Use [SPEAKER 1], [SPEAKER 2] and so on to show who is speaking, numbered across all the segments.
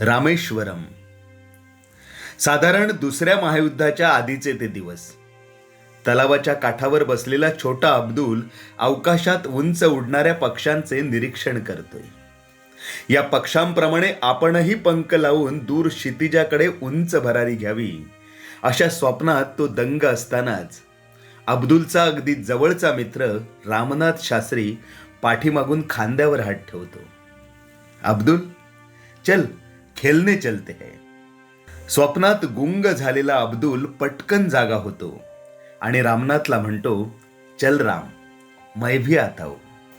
[SPEAKER 1] रामेश्वरम. साधारण दुसऱ्या महायुद्धाच्या आधीचे ते दिवस. तलावाच्या काठावर बसलेला छोटा अब्दुल अवकाशात उंच उडणाऱ्या पक्ष्यांचे निरीक्षण करतोय. या पक्ष्यांप्रमाणे आपणही पंख लावून दूर क्षितिजाकडे उंच भरारी घ्यावी अशा स्वप्नात तो दंग असतानाच. अब्दुलचा अगदी जवळचा मित्र रामनाथ शास्त्री पाठीमागून खांद्यावर हात ठेवतो. अब्दुल चल खेलने चलते है. स्वप्नात गुंग झालेला अब्दुल पटकन जागा होतो. आणि रामनाथला म्हणतो चल राम मै भी आता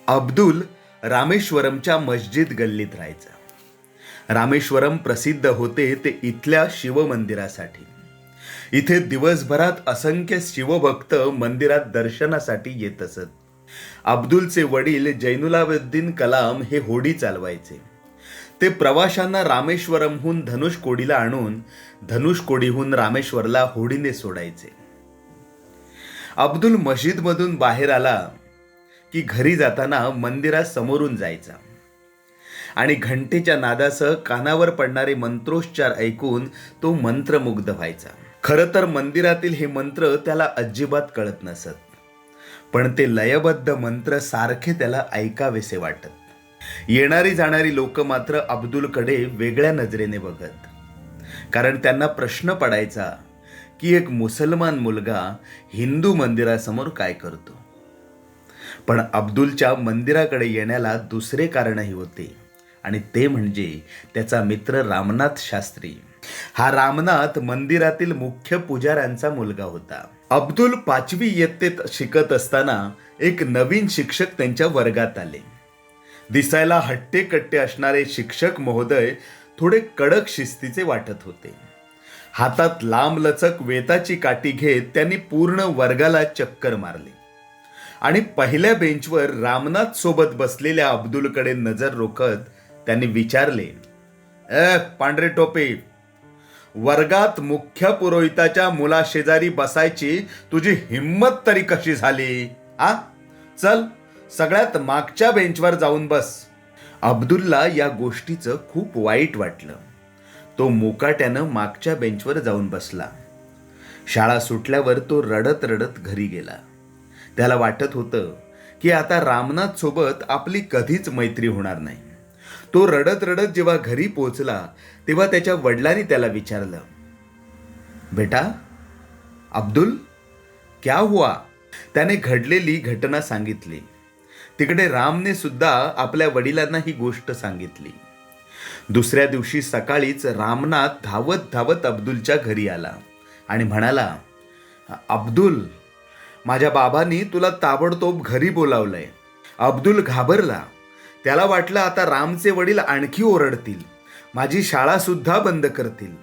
[SPEAKER 1] अब्दुल रामेश्वरमच्या मस्जिद गल्लीत राहायचा. रामेश्वरम प्रसिद्ध होते ते इथल्या शिवमंदिरासाठी. इथे दिवसभरात असंख्य शिवभक्त मंदिरात दर्शनासाठी येत असत. अब्दुलचे वडील जैनुलाबुद्दीन कलाम हे होडी चालवायचे. ते प्रवाशांना रामेश्वरमहून धनुषकोडीला आणून धनुषकोडीहून रामेश्वरला होडीने सोडायचे. अब्दुल मशीदमधून बाहेर आला की घरी जाताना मंदिरात समोरून जायचा. आणि घंटेच्या नादासह कानावर पडणारे मंत्रोच्चार ऐकून तो मंत्रमुग्ध व्हायचा. खरं तर मंदिरातील हे मंत्र त्याला अजिबात कळत नसत. पण ते लयबद्ध मंत्र सारखे त्याला ऐकावेसे वाटत. येणारी जाणारी लोक मात्र अब्दुलकडे वेगळ्या नजरेने बघत. कारण त्यांना प्रश्न पडायचा की एक मुसलमान मुलगा हिंदू मंदिरासमोर काय करतो? पण अब्दुलच्या मंदिराकडे येण्याला दुसरे कारणही होते. आणि ते म्हणजे त्याचा मित्र रामनाथ शास्त्री. हा रामनाथ मंदिरातील मुख्य पुजाऱ्यांचा मुलगा होता. अब्दुल पाचवी इयत्तेत शिकत असताना एक नवीन शिक्षक त्यांच्या वर्गात आले. दिसायला हट्टे कट्टे असणारे शिक्षक महोदय थोडे कडक शिस्तीचे वाटत होते. हातात लांबलचक वेताची काठी घेत त्यांनी पूर्ण वर्गाला चक्कर मारली. आणि पहिल्या बेंचवर रामनाथ सोबत बसलेल्या अब्दुलकडे नजर रोखत त्यांनी विचारले ए पांढरे टोपे वर्गात मुख्य पुरोहिताच्या मुलाशेजारी बसायची तुझी हिंमत तरी कशी झाली? आ? चल सगळ्यात मागच्या बेंचवर जाऊन बस. अब्दुलला या गोष्टीचं खूप वाईट वाटलं. तो मोकाट्यानं मागच्या बेंचवर जाऊन बसला. शाळा सुटल्यावर तो रडत रडत घरी गेला. त्याला वाटत होतं की आता रामनाथ सोबत आपली कधीच मैत्री होणार नाही. तो रडत रडत जेव्हा घरी पोहोचला तेव्हा त्याच्या वडिलांनी त्याला विचारलं बेटा अब्दुल क्या हुआ? त्याने घडलेली घटना सांगितली. तिकडे रामने सुद्धा आपल्या वडिलांना ही गोष्ट सांगितली. दुसऱ्या दिवशी सकाळीच रामनाथ धावत धावत अब्दुलच्या घरी आला आणि म्हणाला अब्दुल माझ्या बाबांनी तुला ताबडतोब घरी बोलावलंय. अब्दुल घाबरला. त्याला वाटलं आता रामचे वडील आणखी ओरडतील. माझी शाळा सुद्धा बंद करतील.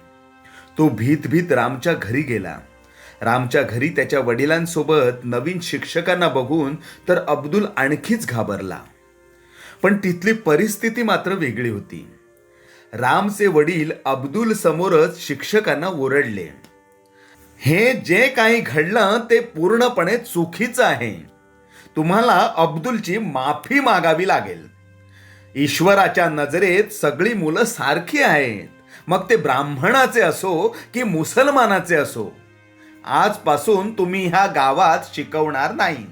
[SPEAKER 1] तो भीत भीत रामच्या घरी गेला. रामच्या घरी त्याच्या वडिलांसोबत नवीन शिक्षकांना बघून तर अब्दुल आणखीच घाबरला. पण तिथली परिस्थिती मात्र वेगळी होती. रामचे वडील अब्दुल समोरच शिक्षकांना ओरडले. हे जे काही घडलं ते पूर्णपणे चुकीचं आहे. तुम्हाला अब्दुलची माफी मागावी लागेल. ईश्वराच्या नजरेत सगळी मुलं सारखी आहेत. मग ते ब्राह्मणाचे असो की मुसलमानाचे असो. आजपासून तुम्ही ह्या गावात शिकवणार नाही.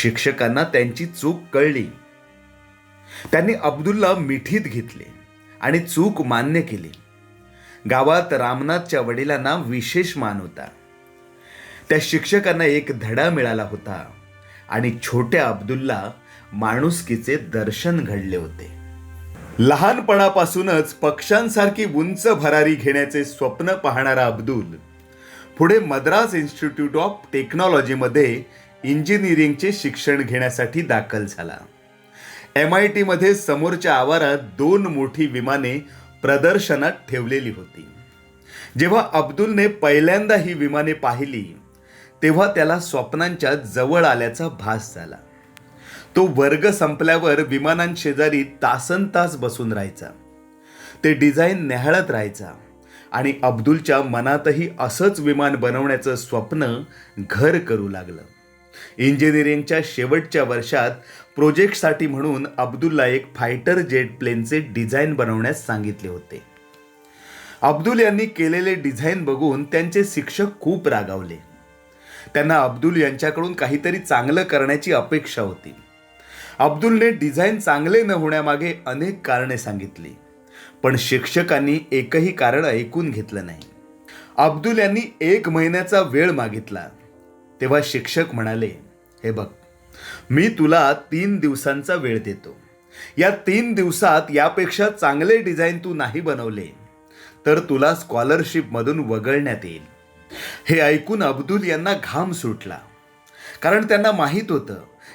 [SPEAKER 1] शिक्षकांना त्यांची चूक कळली. त्यांनी अब्दुलला मिठीत घेतले आणि चूक मान्य केली. गावात रामनाथच्या वडिलांना विशेष मान होता. त्या शिक्षकांना एक धडा मिळाला होता आणि छोट्या अब्दुलला माणुसकीचे दर्शन घडले होते. लहानपणापासूनच पक्ष्यांसारखी उंच भरारी घेण्याचे स्वप्न पाहणारा अब्दुल पुढे मद्रास इन्स्टिट्यूट ऑफ टेक्नॉलॉजीमध्ये इंजिनिअरिंगचे शिक्षण घेण्यासाठी दाखल झाला. एम आय टीमध्ये समोरच्या आवारात दोन मोठी विमाने प्रदर्शनात ठेवलेली होती. जेव्हा अब्दुलने पहिल्यांदा ही विमाने पाहिली तेव्हा त्याला स्वप्नांच्या जवळ आल्याचा भास झाला. तो वर्ग संपल्यावर विमानांशेजारी तासन तास बसून राहायचा. ते डिझाईन न्याहाळत राहायचा. आणि अब्दुलच्या मनातही असंच विमान बनवण्याचं स्वप्न घर करू लागलं. इंजिनिअरिंगच्या शेवटच्या वर्षात प्रोजेक्टसाठी म्हणून अब्दुलला एक फायटर जेट प्लेनचे डिझाईन बनवण्यास सांगितले होते. अब्दुल यांनी केलेले डिझाईन बघून त्यांचे शिक्षक खूप रागावले. त्यांना अब्दुल यांच्याकडून काहीतरी चांगलं करण्याची अपेक्षा होती. अब्दुलने डिझाईन चांगले न होण्यामागे अनेक कारणे सांगितली. पण शिक्षकांनी एकही कारण ऐकून घेतलं नाही. अब्दुल यांनी एक महिन्याचा वेळ मागितला. तेव्हा शिक्षक म्हणाले हे बघ मी तुला तीन दिवसांचा वेळ देतो. या तीन दिवसात यापेक्षा चांगले डिझाईन तू नाही बनवले तर तुला स्कॉलरशिपमधून वगळण्यात येईल. हे ऐकून अब्दुल यांना घाम सुटला. कारण त्यांना माहीत होतं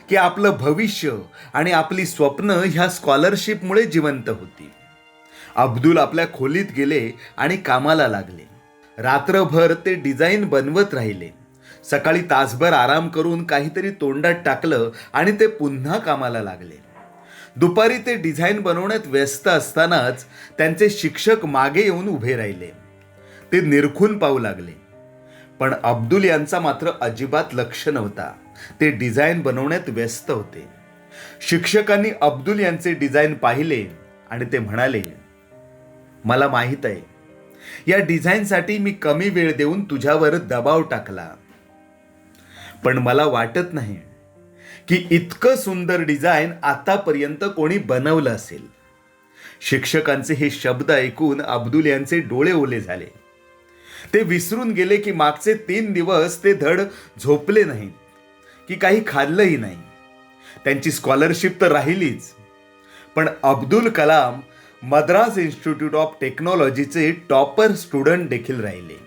[SPEAKER 1] की आपलं भविष्य आणि आपली स्वप्न ह्या स्कॉलरशिपमुळे जिवंत होती अब्दुल आपल्या खोलीत गेले आणि कामाला लागले. रात्रभर ते डिझाईन बनवत राहिले. सकाळी तासभर आराम करून काहीतरी तोंडात टाकलं आणि ते पुन्हा कामाला लागले. दुपारी ते डिझाईन बनवण्यात व्यस्त असतानाच त्यांचे शिक्षक मागे येऊन उभे राहिले. ते निरखून पाहू लागले. पण अब्दुल यांचा मात्र अजिबात लक्ष नव्हता. ते डिझाईन बनवण्यात व्यस्त होते. शिक्षकांनी अब्दुल यांचे डिझाईन पाहिले आणि ते म्हणाले मला माहीत आहे. या डिझाईनसाठी मी कमी वेळ देऊन तुझ्यावर दबाव टाकला. पण मला वाटत नाही की इतकं सुंदर डिझाईन आतापर्यंत कोणी बनवलं असेल. शिक्षकांचे हे शब्द ऐकून अब्दुल यांचे डोळे ओले झाले. ते विसरून गेले की मागचे तीन दिवस ते धड झोपले नाहीत की काही खाल्लंही नाही. त्यांची स्कॉलरशिप तर राहिलीच. पण अब्दुल कलाम मद्रास इन्स्टिट्यूट ऑफ टेक्नॉलॉजीचे टॉपर स्टुडंट देखील राहिले.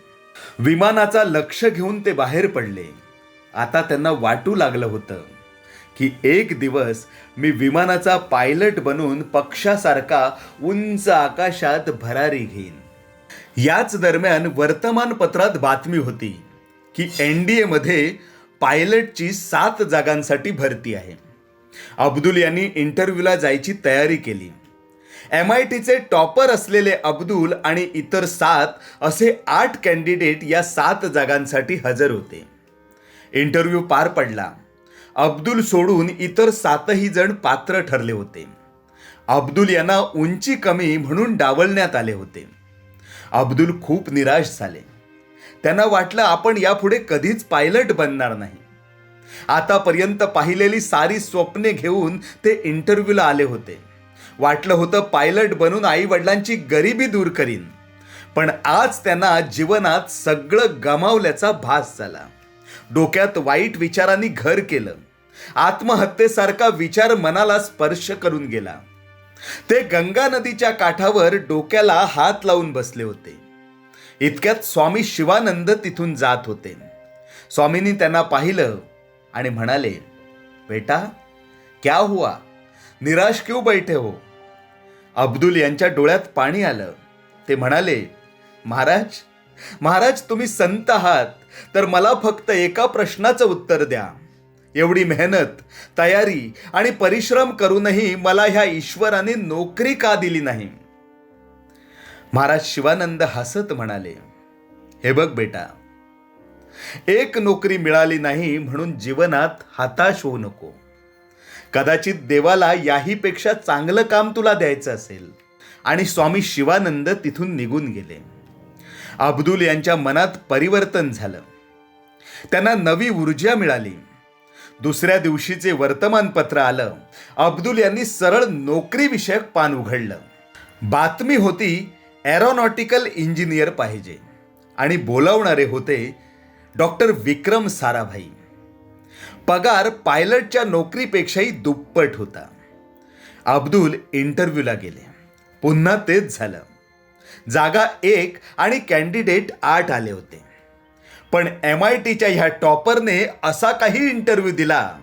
[SPEAKER 1] विमानाचा लक्ष घेऊन ते बाहेर पडले. आता त्यांना वाटू लागलं होतं की एक दिवस मी विमानाचा पायलट बनून पक्षासारखा उंच आकाशात भरारी घेईन. याच दरम्यान वर्तमानपत्रात बातमी होती की एन डी एमध्ये पायलटची सात जागांसाठी भरती आहे. अब्दुल यांनी इंटरव्ह्यूला जायची तयारी केली. एम आय टीचे टॉपर असलेले अब्दुल आणि इतर सात असे आठ कॅन्डिडेट या सात जागांसाठी हजर होते. इंटरव्ह्यू पार पडला. अब्दुल सोडून इतर सातही जण पात्र ठरले होते. अब्दुल यांना उंची कमी म्हणून डावलण्यात आले होते. अब्दुल खूप निराश झाले. त्यांना वाटलं आपण यापुढे कधीच पायलट बनणार नाही. आतापर्यंत पाहिलेली सारी स्वप्ने घेऊन ते इंटरव्ह्यूला आले होते. वाटलं होतं पायलट बनून आई वडिलांची गरिबी दूर करीन. पण आज त्यांना जीवनात सगळं गमावल्याचा भास झाला. डोक्यात वाईट विचारांनी घर केलं. आत्महत्येसारखा विचार मनाला स्पर्श करून गेला. ते गंगा नदीच्या काठावर डोक्याला हात लावून बसले होते. इतक्यात स्वामी शिवानंद तिथून जात होते. स्वामींनी त्यांना पाहिलं आणि म्हणाले बेटा क्या हुआ? निराश क्यों बैठे हो? अब्दुल यांच्या डोळ्यात पाणी आलं. ते म्हणाले महाराज महाराज तुम्ही संत आहात तर मला फक्त एका प्रश्नाचं उत्तर द्या. एवढी मेहनत तयारी आणि परिश्रम करूनही मला ह्या ईश्वराने नोकरी का दिली नाही? महाराज शिवानंद हसत म्हणाले हे बघ बेटा एक नोकरी मिळाली नाही म्हणून जीवनात हताश होऊ नको. कदाचित देवाला याहीपेक्षा चांगलं काम तुला द्यायचं असेल. आणि स्वामी शिवानंद तिथून निघून गेले. अब्दुल यांच्या मनात परिवर्तन झालं. त्यांना नवी ऊर्जा मिळाली. दुसऱ्या दिवशीचे वर्तमानपत्र आलं. अब्दुल यांनी सरळ नोकरीविषयक पान उघडलं. बातमी होती एरोनॉटिकल इंजिनियर पाहिजे. आणि बोलावणारे होते डॉक्टर विक्रम साराभाई. पगार पायलटच्या नोकरीपेक्षाही दुप्पट होता. अब्दुल इंटरव्ह्यूला गेले. पुन्हा तेच झालं. जागा एक आणि कॅन्डिडेट आठ आले होते. पण एम आय टीच्या ह्या टॉपरने असा काही इंटरव्ह्यू दिला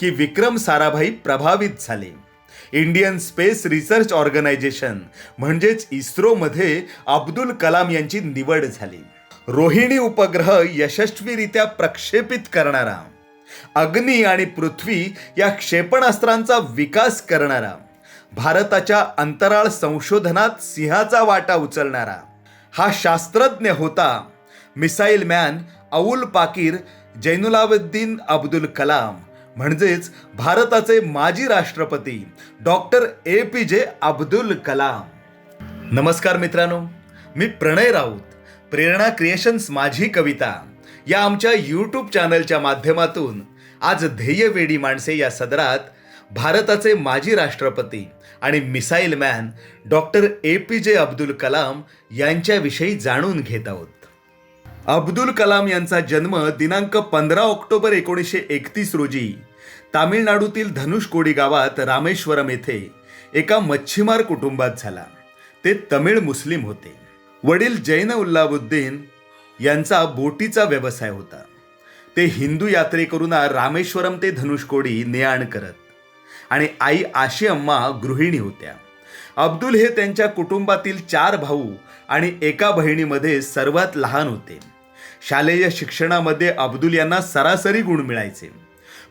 [SPEAKER 1] की विक्रम साराभाई प्रभावित झाले. इंडियन स्पेस रिसर्च ऑर्गनायझेशन म्हणजेच इस्रोमध्ये अब्दुल कलाम यांची निवड झाली. रोहिणी उपग्रह यशस्वीरित्या प्रक्षेपित करणारा. अग्नी आणि पृथ्वी या क्षेपणास्त्रांचा विकास करणारा भारताच्या अंतराळ संशोधनात सिंहाचा वाटा उचलणारा. हा शास्त्रज्ञ होता मिसाईल मॅन अउल पाकीर जैनुलाबद्दीन अब्दुल कलाम म्हणजेच भारताचे माजी राष्ट्रपती doctor A P J Abdul Kalam. नमस्कार मित्रांनो मी प्रणय राऊत प्रेरणा क्रिएशन्स माझी कविता. या आमच्या यूट्यूब चॅनलच्या माध्यमातून. आज ध्येयवेडी माणसे या सदरात भारताचे माजी राष्ट्रपती आणि missile man doctor A P J Abdul Kalam यांच्याविषयी जाणून घेत आहोत. अब्दुल कलाम यांचा जन्म दिनांक पंधरा ऑक्टोबर एकोणीसशे एकतीस रोजी तामिळनाडूतील धनुषकोडी गावात रामेश्वरम येथे एका मच्छीमार कुटुंबात झाला. ते तमिळ मुस्लिम होते. वडील जैन उल्लाबुद्दीन यांचा बोटीचा व्यवसाय होता. ते हिंदू यात्रेकरूंना रामेश्वरम ते धनुषकोडी ने आण करत आणि आई आशी अम्मा गृहिणी होत्या. अब्दुल हे त्यांच्या कुटुंबातील चार भाऊ आणि एका बहिणीमध्ये सर्वात लहान होते. शालेय शिक्षणामध्ये अब्दुल यांना सरासरी गुण मिळायचे.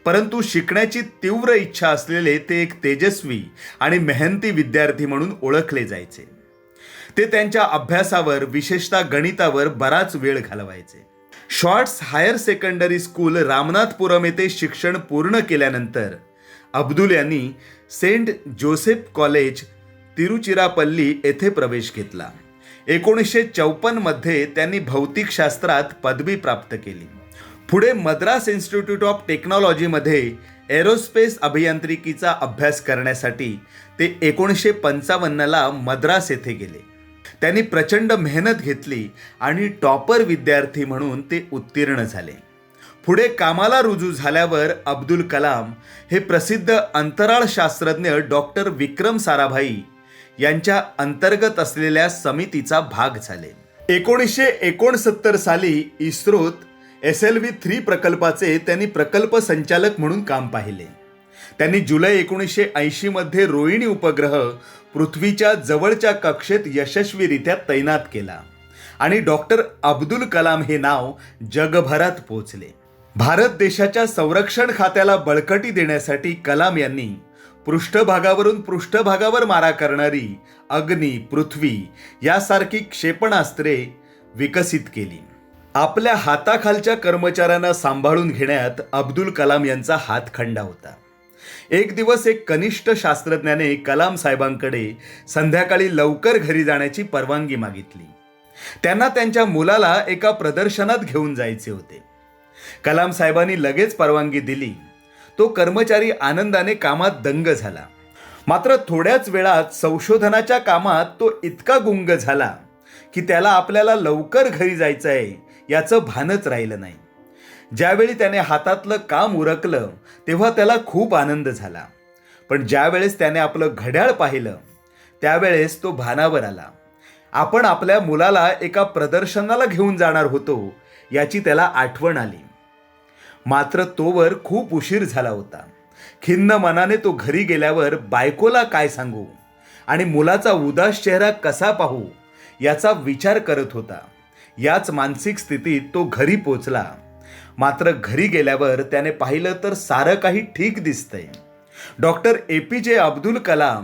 [SPEAKER 1] परंतु शिकण्याची तीव्र इच्छा असलेले ते एक तेजस्वी आणि मेहनती विद्यार्थी म्हणून ओळखले जायचे. ते त्यांच्या अभ्यासावर विशेषतः गणितावर बराच वेळ घालवायचे. Schwartz higher secondary school Ramanathapuram येथे शिक्षण पूर्ण केल्यानंतर अब्दुल यांनी सेंट जोसेफ कॉलेज तिरुचिरापल्ली येथे प्रवेश घेतला. एकोणीसशे चौपन्नमध्ये त्यांनी भौतिकशास्त्रात पदवी प्राप्त केली. पुढे मद्रास इन्स्टिट्यूट ऑफ टेक्नॉलॉजीमध्ये एरोस्पेस अभियांत्रिकीचा अभ्यास करण्यासाठी ते एकोणीसशे पंचावन्नला मद्रास येथे गेले. त्यांनी प्रचंड मेहनत घेतली आणि टॉपर विद्यार्थी म्हणून ते उत्तीर्ण झाले. पुढे कामाला रुजू झाल्यावर अब्दुल कलाम हे प्रसिद्ध अंतराळ शास्त्रज्ञ डॉक्टर विक्रम साराभाई यांच्या अंतर्गत असलेल्या समितीचा भाग झाले. एकोणीसशे एकोणसत्तर साली इस्रोत एस एल व्ही थ्री प्रकल्पाचे त्यांनी प्रकल्प संचालक म्हणून काम पाहिले. त्यांनी जुलै एकोणीसशे ऐंशीमध्ये रोहिणी उपग्रह पृथ्वीच्या जवळच्या कक्षेत यशस्वीरित्या तैनात केला. आणि डॉक्टर अब्दुल कलाम हे नाव जगभरात पोचले. भारत देशाच्या संरक्षण खात्याला बळकटी देण्यासाठी कलाम यांनी पृष्ठभागावरून पृष्ठभागावर मारा करणारी अग्नी पृथ्वी यासारखी क्षेपणास्त्रे विकसित केली. आपल्या हाताखालच्या कर्मचाऱ्यांना सांभाळून घेण्यात अब्दुल कलाम यांचा हातखंडा होता. एक दिवस एक कनिष्ठ शास्त्रज्ञाने कलाम साहेबांकडे संध्याकाळी लवकर घरी जाण्याची परवानगी मागितली. त्यांना त्यांच्या मुलाला एका प्रदर्शनात घेऊन जायचे होते. कलाम साहेबांनी लगेच परवानगी दिली. तो कर्मचारी आनंदाने कामात दंग झाला. मात्र थोड्याच वेळात संशोधनाच्या कामात तो इतका गुंग झाला की त्याला आपल्याला लवकर घरी जायचं आहे याचं भानच राहिलं नाही. ज्यावेळी त्याने हातातलं काम उरकलं तेव्हा त्याला खूप आनंद झाला. पण ज्यावेळेस त्याने आपलं घड्याळ पाहिलं त्यावेळेस तो भानावर आला. आपण आपल्या मुलाला एका प्रदर्शनाला घेऊन जाणार होतो याची त्याला आठवण आली. मात्र तोवर खूप उशीर झाला होता. खिन्न मनाने तो घरी गेल्यावर बायकोला काय सांगू? आणि मुलाचा उदास चेहरा कसा पाहू? याचा विचार करत होता. याच मानसिक स्थितीत तो घरी पोचला. मात्र घरी गेल्यावर त्याने पाहिलं तर सारं काही ठीक दिसतंय. Doctor A P J Abdul Kalam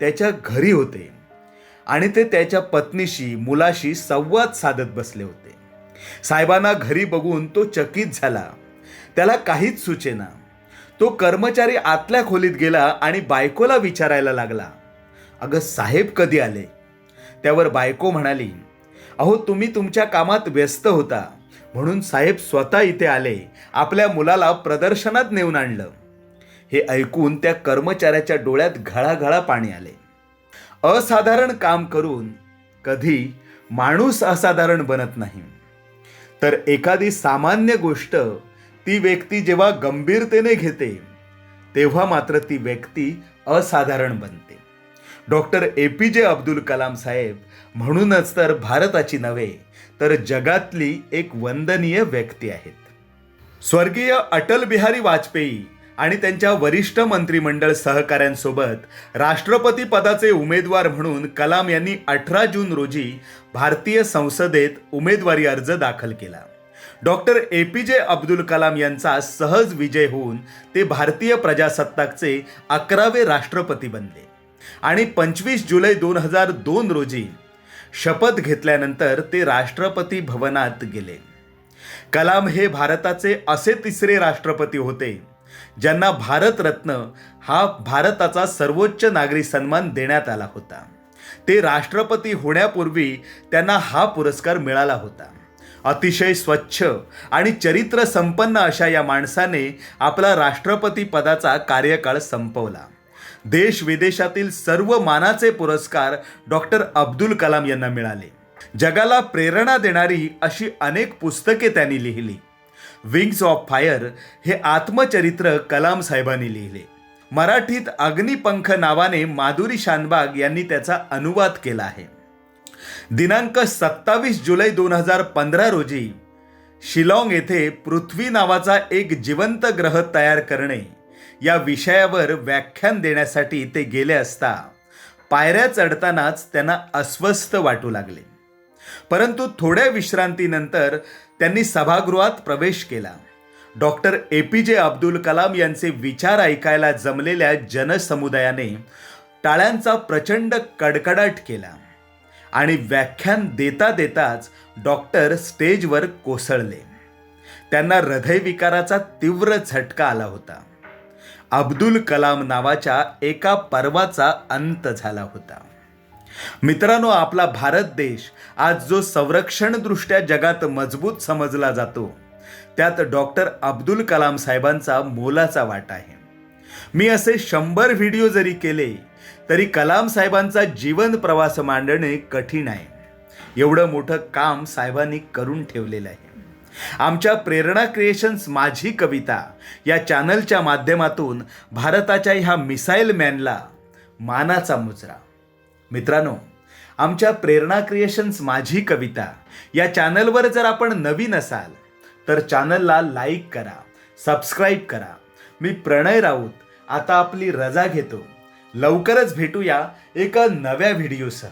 [SPEAKER 1] त्याच्या घरी होते आणि ते त्याच्या पत्नीशी मुलाशी संवाद साधत बसले होते. साहेबांना घरी बघून तो चकित झाला. त्याला काहीच सुचेना. तो कर्मचारी आतल्या खोलीत गेला आणि बायकोला विचारायला लागला. अगं साहेब कधी आले? त्यावर बायको म्हणाली अहो तुम्ही तुमच्या कामात व्यस्त होता. म्हणून साहेब स्वतः इथे आले आपल्या मुलाला प्रदर्शनात नेऊन आणलं. हे ऐकून त्या कर्मचाऱ्याच्या डोळ्यात घळाघळा पाणी आले. असाधारण काम करून कधी माणूस असाधारण बनत नाही. तर एखादी सामान्य गोष्ट ती व्यक्ती जेव्हा गंभीरतेने घेते तेव्हा मात्र ती व्यक्ती असाधारण बनते. Doctor A P J Abdul Kalam साहेब म्हणूनच तर भारताची नव्हे तर जगातली एक वंदनीय व्यक्ती आहेत. स्वर्गीय अटल बिहारी वाजपेयी आणि त्यांच्या वरिष्ठ मंत्रिमंडळ सहकाऱ्यांसोबत राष्ट्रपती पदाचे उमेदवार म्हणून कलाम यांनी अठरा जून रोजी भारतीय संसदेत उमेदवारी अर्ज दाखल केला. Doctor A P J Abdul Kalam यांचा सहज विजय होऊन ते भारतीय प्रजासत्ताकचे अकरावे राष्ट्रपती बनले. आणि पंचवीस जुलै दोन हजार दोन रोजी शपथ घेतल्यानंतर ते राष्ट्रपती भवनात गेले. कलाम हे भारताचे असे तिसरे राष्ट्रपती होते ज्यांना भारतरत्न हा भारताचा सर्वोच्च नागरी सन्मान देण्यात आला होता. ते राष्ट्रपती होण्यापूर्वी त्यांना हा पुरस्कार मिळाला होता. अतिशय स्वच्छ आणि चरित्र संपन्न अशा या माणसाने आपला राष्ट्रपती पदाचा कार्यकाळ संपवला. देश विदेशातील सर्व मानाचे पुरस्कार डॉक्टर अब्दुल कलाम यांना मिळाले. जगाला प्रेरणा देणारी अशी अनेक पुस्तके त्यांनी लिहिली. विंग्स ऑफ फायर हे आत्मचरित्र कलाम साहेबांनी लिहिले. मराठीत अग्निपंख नावाने माधुरी शानबाग यांनी त्याचा अनुवाद केला आहे. दिनांक सत्तावीस जुलै दोन हजार पंधरा रोजी शिलाँग येथे पृथ्वी नावाचा एक जिवंत ग्रह तयार करणे या विषयावर व्याख्यान देण्यासाठी ते गेले असता पायऱ्या चढतानाच त्यांना अस्वस्थ वाटू लागले. परंतु थोड्या विश्रांतीनंतर त्यांनी सभागृहात प्रवेश केला. Doctor A P J Abdul Kalam यांचे विचार ऐकायला जमलेल्या जनसमुदायाने टाळ्यांचा प्रचंड कडकडाट केला आणि व्याख्यान देता देताच डॉक्टर स्टेजवर कोसळले. त्यांना हृदयविकाराचा तीव्र झटका आला होता. अब्दुल कलाम नावाच्या एका पर्वाचा अंत झाला होता. मित्रांनो आपला भारत देश आज जो संरक्षणदृष्ट्या जगात मजबूत समजला जातो त्यात डॉक्टर अब्दुल कलाम साहेबांचा मोलाचा वाटा आहे. मी असे शंभर व्हिडिओ जरी केले तरी कलाम साहेबांचा जीवन प्रवास मांडणे कठीण आहे. एवढं मोठं काम साहेबांनी करून ठेवलेलं आहे. आमच्या प्रेरणा क्रिएशन्स माझी कविता. या चॅनलच्या माध्यमातून भारताच्या ह्या मिसाईल मॅनला मानाचा मुजरा. मित्रांनो आमच्या प्रेरणा क्रिएशन्स माझी कविता. या चॅनलवर जर आपण नवीन असाल तर चॅनलला लाईक करा सबस्क्राईब करा. मी प्रणय राऊत आता आपली रजा घेतो. लवकरच भेटूया एका नव्या व्हिडिओसह.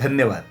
[SPEAKER 1] धन्यवाद.